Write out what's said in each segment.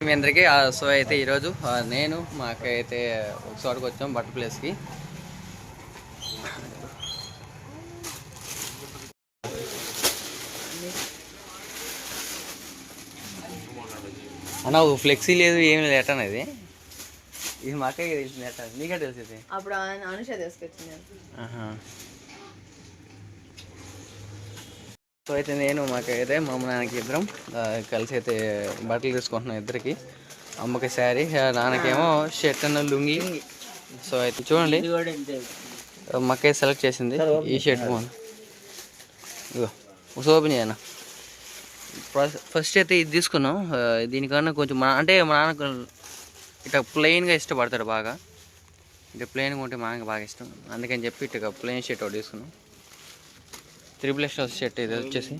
మీ అందరికీ ఆ, సో అయితే ఈరోజు నేను మా అక్క అయితే ఒక చోటుకు వచ్చాం బట్టర్ ప్లేస్కి. అన్న ఫ్లెక్సీ లేదు ఏమి లేదు ఎట్టనా ఇది? ఇది మా అక్కకి తెలిసింది ఎట్ట నీకే తెలిసింది? అప్పుడు అనుష తీసుకొచ్చింది. సో అయితే నేను మాకైతే మా నాన్నకి ఇద్దరం కలిసి అయితే బట్టలు తీసుకుంటున్నాం ఇద్దరికి. అమ్మకి శారీ నాన్నకేమో షర్ట్ అన్న లుంగి. సో అయితే చూడండి. మాకే సెలెక్ట్ చేసింది ఈ షర్ట్ ఫోన్ ఇగో ఓపెన్ చేయనా ఫస్ట్ అయితే ఇది తీసుకున్నాం. దీనికన్నా కొంచెం మా అంటే మా నాన్నకు ఇట్లా ప్లెయిన్గా ఇష్టపడతాడు బాగా. ఇట్లా ప్లెయిన్గా ఉంటే మా నాన్నకి బాగా ఇష్టం. అందుకని చెప్పి ఇట్లా ప్లెయిన్ షర్ట్ ఒకటి తీసుకున్నాం. త్రిబుల్ ఎక్స్ షర్ట్ ఇది వచ్చేసి.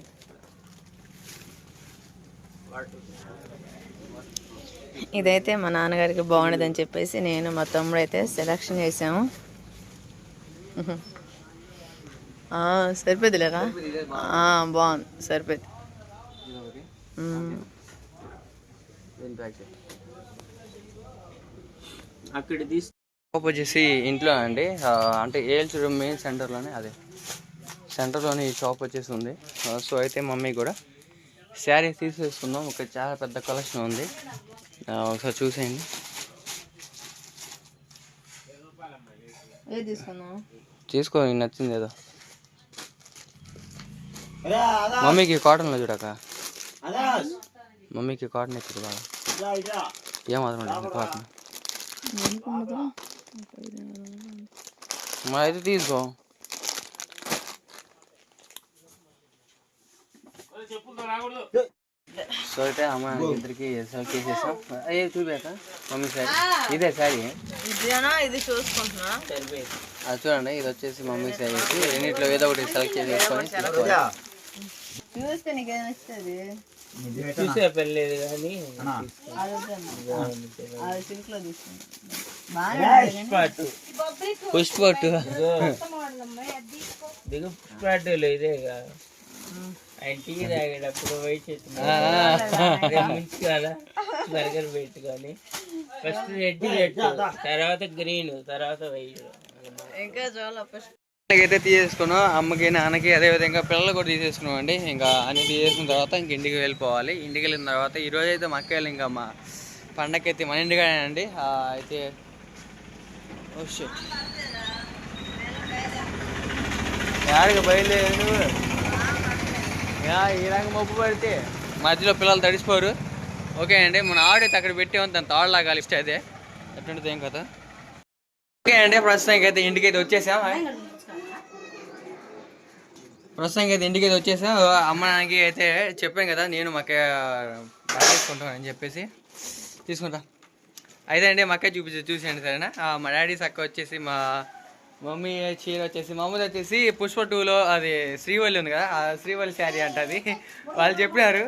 ఇదైతే మా నాన్నగారికి బాగుండదని చెప్పేసి నేను మా తమ్ముడు అయితే సెలక్షన్ చేసాము ఆ, సరిపోద్ది ఆ, బాగుంది సరిపోద్ది. అక్కడ వచ్చేసి ఇంట్లో అండి అంటే ఏల్చూరు మెయిన్ సెంటర్లోనే అదే. సెంటర్లోనే ఈ షాప్ వచ్చేసి ఉంది. సో అయితే మమ్మీ కూడా శారీ తీసేసుకుందాం. ఒక చాలా పెద్ద కలెక్షన్ ఉంది. ఆ, ఒకసారి చూసేయండి. తీసుకో నీకు నచ్చింది ఏదో. మమ్మీకి కాటన్లో చూడక. మమ్మీకి కాటన్ ఎక్కింది బాగా ఏం అవసరం లేదు కాటన్. మరి అయితే తీసుకో. సో అయితే అమ్మ ఇద్దరికి సెలెక్ట్ చేసేసాం అయ్యే చూపాక మమ్మీ శారీ ఇదే ఇదేనా? ఇది చూసుకుంటున్నా. అది చూడండి ఇది వచ్చేసి మమ్మీ శారీ రెండిట్లో ఏదో ఒకటి సెలెక్ట్ చేసేసుకొని తీసుకోవాలి. చూస్తే నీకేం నచ్చుతుంది? చూసే పర్లేదు కానీ పుష్పట్టు దిగు పుష్పాటులో ఇదేగా. ఆయన టీ తాగేటప్పుడు వైట్ చేసిన ముంచుకోవాలా బర్గర్ పెట్టుకొని ఫస్ట్ రెడ్ తర్వాత గ్రీన్ తర్వాత వైట్. ఇంకా చాలా ఫస్ట్. అయితే తీసేసుకున్నాం అమ్మకి నాన్నకి అదే విధంగా పిల్లలు కూడా తీసేసుకున్నాం అండి ఇంకా అన్ని తీసేసుకున్న తర్వాత ఇంక ఇంటికి వెళ్ళిపోవాలి. ఇంటికి వెళ్ళిన తర్వాత ఈ రోజు అయితే మా అక్కలు ఇంకా మా పండగకి అయితే మన ఇంటికానే అండి ఆ, అయితే ఓ షిట్. యాడికి బయలుదేరి ఈ రంగం మబ్బు పడితే మధ్యలో పిల్లలు తడిసిపోరు. ఓకే అండి మన ఆడైతే అక్కడ పెట్టేమని దాని తాళ్ళలాగా ఇష్ట అయితే. ఎట్లుంటుంది ఏం కదా ఓకే అండి ప్రస్తుతానికి అయితే ఇంటికి అయితే వచ్చేసాం. ప్రస్తుతానికి అయితే ఇంటికి అయితే వచ్చేసాం. అమ్మ నాన్నకి అయితే చెప్పాను కదా నేను మాకే తీసుకుంటాను అని చెప్పేసి. తీసుకుంటా. అయితే అండి మాకే అక్క చూపించి చూసేయండి సరేనా? మా డాడీ సక్క వచ్చేసి మా మమ్మీ చీర వచ్చేసి మా అమ్మది వచ్చేసి పుష్ప టూలో అది శ్రీవల్లి ఉంది కదా ఆ శ్రీవల్లి శారీ అంట అది. వాళ్ళు చెప్పినారు.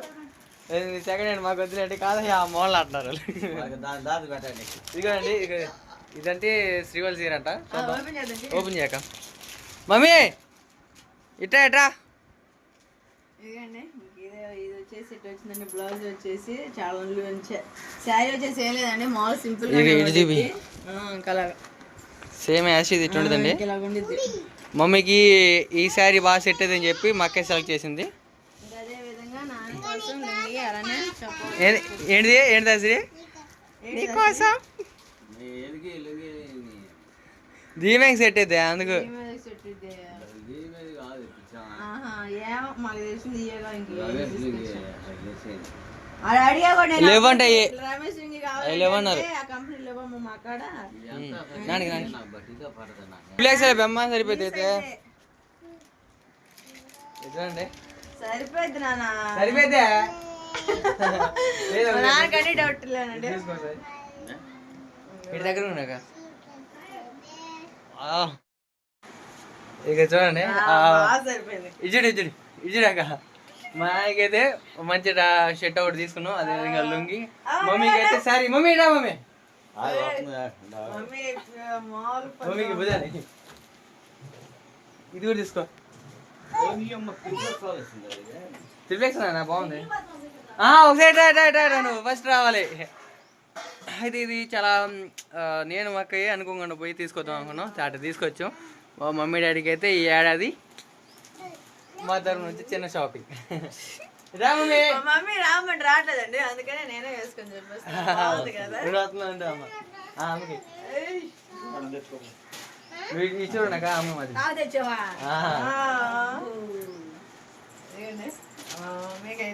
సెకండ్ హ్యాండ్ మాకు వద్దులేండి కాదు ఆ మోళ్ళు అంటున్నారు. ఇదిగోండి ఇక ఇదంటే శ్రీవల్లి చీర అంట. ఓపెన్ చేయక. మమ్మీ ఇట్రా ఇట్రా. ఇదిగండి మీకు ఇదే ఇది వచ్చేసి ఇటు వచ్చిందండి బ్లౌజ్ వచ్చేసి చాలా శారీ వచ్చేసి ఏం లేదండి మామూలు సింపుల్. కలర్ సేమ్ యాష్ ఇది ఉండిద్ది. మమ్మీకి ఈ శారీ బాగా సెట్ అని చెప్పి మా అక్క సెలెక్ట్ చేసింది. ఏంటిది ఏంటిది శ్రీ నీకోసం దీనికి సెట్ అయితే. అందుకు మాకు తెలిసింది లేవంటే ప్లేస్ బెమ్మ సరిపోతుంది అయితే. సరిపోద్ది నాన్న. డౌట్ లేనండి ఇటు దగ్గర ఉన్నాక ఇక చూడండి. ఇచ్చుడు ఇచ్చుడు ఇచ్చుడాక మా ఆయనకైతే మంచి షర్ట్ ఒకటి తీసుకున్నాం. అదే విధంగా లుంగి. మమ్మీకి అయితే సారీ మమ్మీ ఇడా మమ్మీ. మమ్మీకి బుధాలి ఇది కూడా తీసుకో. త్రిప్లెక్స్ నా బాగుంది. ఒకసారి రా, రా, రా, రా, నువ్వు ఫస్ట్ రావాలి. అయితే ఇది చాలా నేను అక్కయ్య అనుకోకుండా పోయి తీసుకొద్దాం అనుకున్నాం. చాట తీసుకొచ్చాం. మా మమ్మీ డాడీకి అయితే ఈ ఏడాది మా తరఫు నుంచి చిన్న షాపింగ్. రా మమ్మీ రామంటే రావట్లేదండి అందుకనే నేనే వేసుకొని చెప్పేస్తాను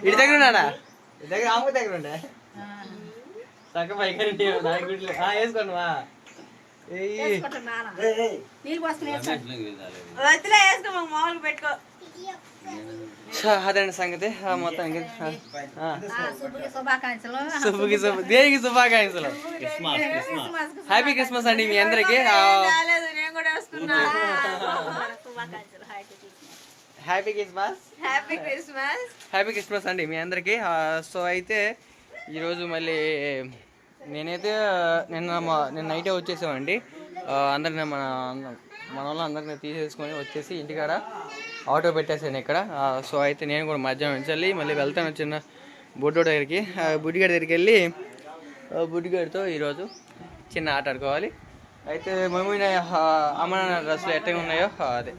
ఇటు దగ్గర ఉన్నాడా? ఇటు దగ్గర దగ్గర ఉండే? వేసుకోండి వా వేసుకో. మామూలుగా పెట్టుకో. అదండి సంగతి? ఆ, మొత్తం శుభకి శుభ దేనికి శుభాకాంక్షలు? హ్యాపీ క్రిస్మస్ అండి మీ అందరికి. Happy Christmas. Happy Christmas. Happy Christmas అండి మీ అందరికి. సో అయితే ఈరోజు మళ్ళీ నేనైతే నిన్న మా నిన్న నైటే వచ్చేసామండి. అందరిని మన మన వాళ్ళు అందరిని తీసేసుకొని వచ్చేసి ఇంటికాడ ఆటో పెట్టేసాను ఇక్కడ. సో అయితే నేను కూడా మధ్యాహ్నం నుంచి వెళ్ళి మళ్ళీ వెళ్తాను చిన్న బుడ్డోడు దగ్గరికి. ఆ, బుడ్డిగాడి దగ్గరికి వెళ్ళి ఆ, బుడ్డిగాడితో ఈరోజు చిన్న ఆట ఆడుకోవాలి. అయితే మమ్మీ అమ్మ నాన్న డ్రెస్సులు ఎట్టగా ఉన్నాయో అదే.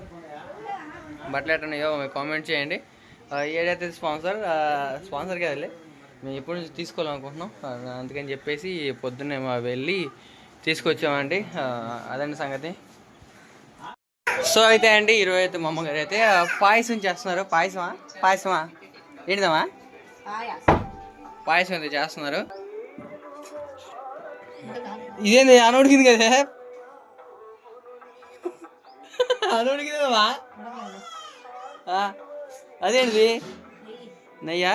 బట్టలు ఎట్లా ఉన్నాయో మీరు కామెంట్ చేయండి. ఏడైతే ఏదైతే స్పాన్సర్ స్పాన్సర్ కదలే మేము ఎప్పటి నుంచి తీసుకోవాలనుకుంటున్నాం అందుకని చెప్పేసి పొద్దున్నే మా వెళ్ళి తీసుకొచ్చామండి. అదండి సంగతి. సో అయితే అండి ఈరోజు అయితే మా అమ్మగారు అయితే పాయసం చేస్తున్నారు. పాయసమా? పాయసమా? ఏంటిదమ్మా? పాయసం అయితే చేస్తున్నారు. ఇదేంది అనోడికింది కదా? అనోడికింది కదమ్మా ఆ, అదేంటిది? నెయ్యి?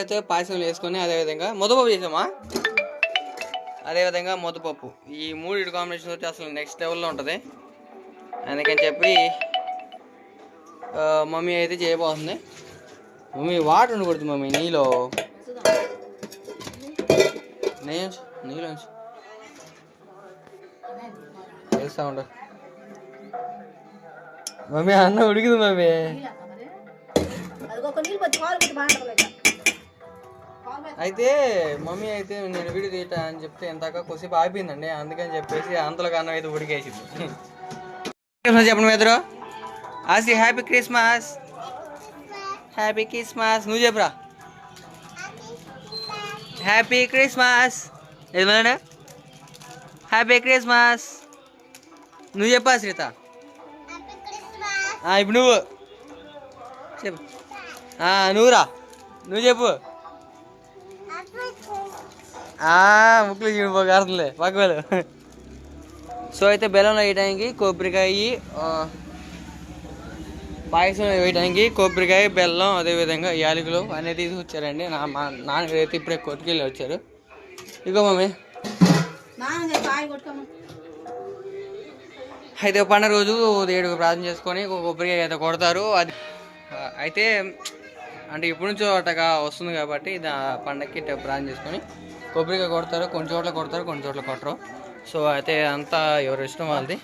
అయితే పాయసంలో వేసుకొని అదేవిధంగా ముద్దపప్పు చేసామా? అదేవిధంగా ముద్దపప్పు. ఈ మూడు కాంబినేషన్ వచ్చి అసలు నెక్స్ట్ లెవెల్లో ఉంటుంది. అందుకని చెప్పి మమ్మీ అయితే చేయబోతుంది. మమ్మీ వాటర్ ఉండకూడదు మమ్మీ నీలో. నెయ్యి ఉంచు, నీళ్ళు ఉంచు. వేస్తా ఉండు. మమ్మీ అన్న ఉడికింది మమ్మీ. అయితే మమ్మీ అయితే నేను వీడియో తీయటా అని చెప్తే ఇందాక కొద్దిసేపు ఆగిపోయిందండి. అందుకని చెప్పేసి అంతలోకి అన్నం అయితే ఉడికేసింది. క్రిస్మస్ చెప్పండి మీద ఆసి హ్యాపీ క్రిస్మస్ హ్యాపీ క్రిస్మస్ నువ్వు చెప్పురా. హ్యాపీ క్రిస్మస్ ఏమన్నా హ్యాపీ క్రిస్మస్ నువ్వు చెప్పా శ్రీత ఆ, ఇప్పుడు నువ్వు. చెప్పు. నువ్వురా. నువ్వు చెప్పు. ముక్కులు ముక్కులు చూడిపోగలుగుతుందిలే పక్కలు సో అయితే బెల్లం వేయడానికి కొబ్బరికాయ పాయసం వేయడానికి కొబ్బరికాయ బెల్లం అదేవిధంగా యాలకులు అనేది తీసుకొచ్చారండి. నా మా నాన్నగారు అయితే ఇప్పుడే కొట్టుకెళ్ళి వచ్చారు. ఇగో మమ్మీ. అయితే పండుగ రోజు దేవుడికి ప్రార్థన చేసుకొని కొబ్బరికాయ అయితే కొడతారు. అది అయితే అంటే ఇప్పటి నుంచో అట్టగా వస్తుంది కాబట్టి ఇది పండగకి ప్రార్థన చేసుకొని కొబ్బరికాయ కొడతారు. కొన్ని చోట్ల కొడతారు కొన్ని చోట్ల కొట్టరు. సో అయితే అంతా ఎవరి ఇష్టం వాళ్ళది.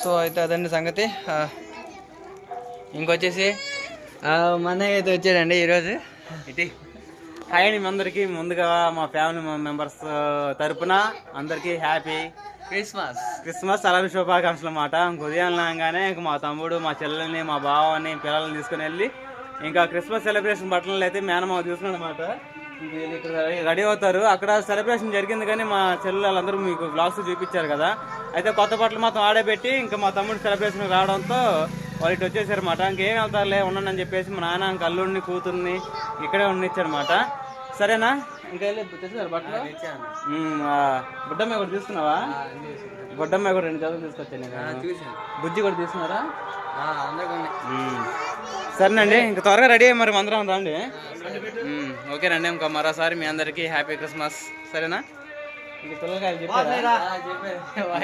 సో అయితే అదండి సంగతి. ఇంకొచ్చేసి ఆ, మా అన్నయ్య అయితే వచ్చాడండి ఈరోజు. ఇటీ హాయ్ అండి మీ అందరికీ. ముందుగా మా ఫ్యామిలీ మెంబర్స్ తరపున అందరికీ హ్యాపీ క్రిస్మస్. క్రిస్మస్ అలాగే శుభాకాంక్షలు అన్నమాట. ఇంక ఉదయం లేగానే ఇంక మా తమ్ముడు మా చెల్లెల్ని మా బావని పిల్లల్ని తీసుకుని వెళ్ళి ఇంకా క్రిస్మస్ సెలబ్రేషన్ బట్టలు అయితే మేనమావ తీసుకున్నాడు అనమాట ఇక్కడ రెడీ అవుతారు. అక్కడ సెలబ్రేషన్ జరిగింది కానీ మా చెల్లెలు వాళ్ళందరూ మీకు బ్లాగ్స్ చూపించారు కదా. అయితే కొత్త బట్టలు మొత్తం ఆడబెట్టి ఇంకా మా తమ్ముడు సెలబ్రేషన్ రావడంతో వాళ్ళు ఇటు వచ్చేసారన్నమాట ఇంకేం వెళ్తారులే ఉండండి అని చెప్పేసి మా నాన్న ఇంకా అల్లుడిని కూతుర్ని ఇక్కడే ఉండిచ్చారన్నమాట సరేనా? ఇంకా బట్టలు. బుడ్డమ్మాయి కూడా తీసుకున్నావా? బుడ్డమ్మాయి కూడా రెండు జతలు తీసుకొచ్చాను నేను. బుజ్జి కూడా తీసుకున్నారా. సరేనండి ఇంకా త్వరగా రెడీ అయ్యి మరి అందరం రండి. ఉమ్, ఓకేనండి ఇంకా మరోసారి మీ అందరికీ హ్యాపీ క్రిస్మస్. సరేనా?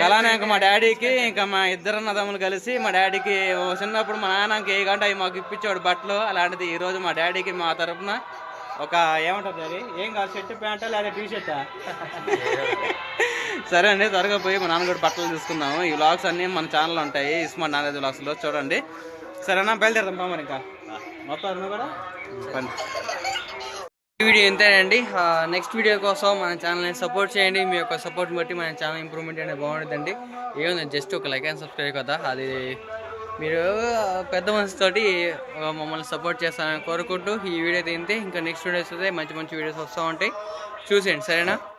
అలానే ఇంకా మా డాడీకి ఇంకా మా ఇద్దరు అన్నదమ్ములు కలిసి మా డాడీకి చిన్నప్పుడు మా నాన్నకి ఏ గంట అవి మాకు ఇప్పించాడు బట్టలు అలాంటిది ఈ రోజు మా డాడీకి మా తరపున. ఒక ఏమంటారు డాడీ ఏం కాదు షర్ట్ ప్యాంటా లేదా టీ షర్టా సరే అండి త్వరగా పోయి మా నాన్న కూడా బట్టలు తీసుకుందాము. ఈ వ్లాగ్స్ అన్నీ మన ఛానల్లో ఉంటాయి. ఇస్మార్ట్ నాగరాజ్ వ్లాగ్స్లో చూడండి. సరేనా బయలుదేరదాం పా మరి ఇంకా. మొత్తం కూడా? వీడియో ఇంతేనండి. నెక్స్ట్ వీడియో కోసం మన ఛానల్ని సపోర్ట్ చేయండి. మీ యొక్క సపోర్ట్ బట్టి మన ఛానల్ ఇంప్రూవ్మెంట్ అనేది బాగుంటుందండి. ఏముంది జస్ట్ ఒక లైక్ అండ్ సబ్స్క్రైబ్ కదా. అది మీరు పెద్ద మనసుతోటి మమ్మల్ని సపోర్ట్ చేస్తారని కోరుకుంటూ ఈ వీడియో తింటే ఇంకా నెక్స్ట్ వీడియోస్ అయితే మంచి మంచి వీడియోస్ వస్తూ ఉంటాయి. చూసేయండి సరేనా?